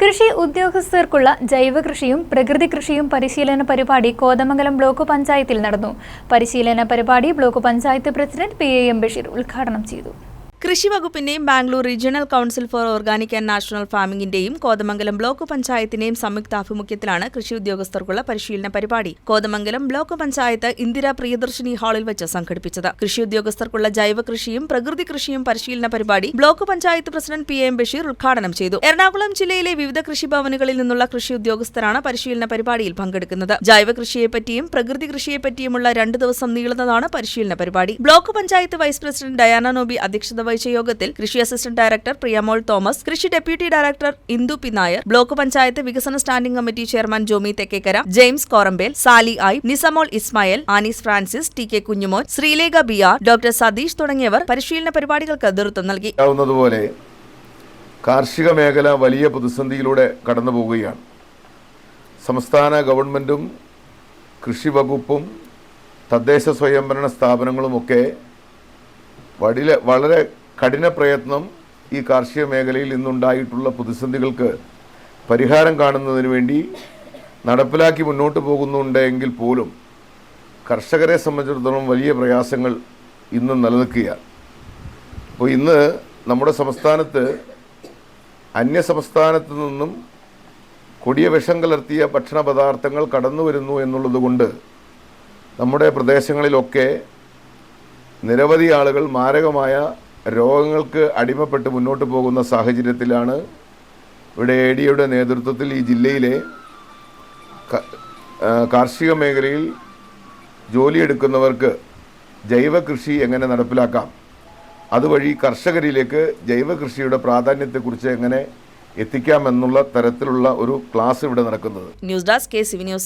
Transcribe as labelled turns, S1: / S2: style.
S1: കൃഷി ഉദ്യോഗസ്ഥർക്കുള്ള ജൈവ കൃഷിയും പ്രകൃതി കൃഷിയും പരിശീലന പരിപാടി കോതമംഗലം ബ്ലോക്ക് പഞ്ചായത്തിൽ നടന്നു. പരിശീലന പരിപാടി block panchayat president P A M Basheer ഉദ്ഘാടനം ചെയ്തു.
S2: കൃഷി വകുപ്പിന്റെയും Bangalore regional council for organic and national ഫാമിംഗിന്റെയും Kothamangalam block പഞ്ചായത്തിന്റെയും സംയുക്താഭിമുഖ്യത്തിലാണ് കൃഷി ഉദ്യോഗസ്ഥർക്കുള്ള പരിശീലന പരിപാടി. കോതമംഗലം ബ്ലോക്ക് പഞ്ചായത്ത് ഇന്ദിരാ പ്രിയദർശിനി ഹാളിൽ വെച്ച് സംഘടിപ്പിച്ചത്. കൃഷി ഉദ്യോഗസ്ഥർക്കുള്ള ജൈവ കൃഷിയും പ്രകൃതി കൃഷിയും പരിശീലന പരിപാടി block panchayat president P M Basheer ഉദ്ഘാടനം ചെയ്തു. എറണാകുളം ജില്ലയിലെ വിവിധ കൃഷിഭവനുകളിൽ നിന്നുള്ള കൃഷി ഉദ്യോഗസ്ഥരാണ് പരിശീലന പരിപാടിയിൽ പങ്കെടുക്കുന്നത്. ജൈവ കൃഷിയെപ്പറ്റിയും പ്രകൃതി കൃഷിയെപ്പറ്റിയുമുള്ള രണ്ടു ദിവസം നീളുന്നതാണ് പരിശീലന പരിപാടി. Block panchayat vice president Diana Nobi അധ്യക്ഷത വഹിച്ച യോഗത്തിൽ കൃഷി അസിസ്റ്റന്റ് ഡയറക്ടർ പ്രിയമോൾ തോമസ് കൃഷി deputy director Indu P Nair block panchayat വികസന standing committee chairman Jomy Thekkekara James Korambel Sally I Nisamol Ismail Anees Francis T K Kunjumon Sreelekha B R doctor Satheesh തുടങ്ങിയവർ പരിശീലന പരിപാടികൾക്ക് നേതൃത്വം നൽകി.
S3: കാർഷിക മേഖല വലിയ പ്രതിസന്ധിയിലൂടെ കടന്നു പോവുകയാണ്. സംസ്ഥാന ഗവൺമെന്റും കൃഷി വകുപ്പും തദ്ദേശ സ്വയംഭരണ സ്ഥാപനങ്ങളുമൊക്കെ വടില വളരെ കഠിന പ്രയത്നം ഈ കാർഷിക മേഖലയിൽ ഇന്നുണ്ടായിട്ടുള്ള പ്രതിസന്ധികൾക്ക് പരിഹാരം കാണുന്നതിന് വേണ്ടി നടപ്പിലാക്കി മുന്നോട്ട് പോകുന്നുണ്ടെങ്കിൽ പോലും കർഷകരെ സംബന്ധിച്ചിടത്തോളം വലിയ പ്രയാസങ്ങൾ ഇന്നും നിലനിൽക്കുക അപ്പോൾ ഇന്ന് നമ്മുടെ സംസ്ഥാനത്ത് അന്യ സംസ്ഥാനത്ത് നിന്നും കൊടിയ വിഷം കലർത്തിയ ഭക്ഷണ പദാർത്ഥങ്ങൾ കടന്നു വരുന്നു എന്നുള്ളത് കൊണ്ട് നമ്മുടെ പ്രദേശങ്ങളിലൊക്കെ നിരവധി ആളുകൾ മാരകമായ രോഗങ്ങൾക്ക് അടിമപ്പെട്ട് മുന്നോട്ട് പോകുന്ന സാഹചര്യത്തിലാണ് ഇവിടെ എ ഡിയുടെ നേതൃത്വത്തിൽ ഈ ജില്ലയിലെ കാർഷിക മേഖലയിൽ ജോലിയെടുക്കുന്നവർക്ക് ജൈവ കൃഷി എങ്ങനെ നടപ്പിലാക്കാം? അതുവഴി കർഷകരിലേക്ക് ജൈവ കൃഷിയുടെ പ്രാധാന്യത്തെക്കുറിച്ച് എങ്ങനെ എത്തിക്കാമെന്നുള്ള തരത്തിലുള്ള ഒരു ക്ലാസ് ഇവിടെ നടക്കുന്നത്.
S2: News desk K CV news.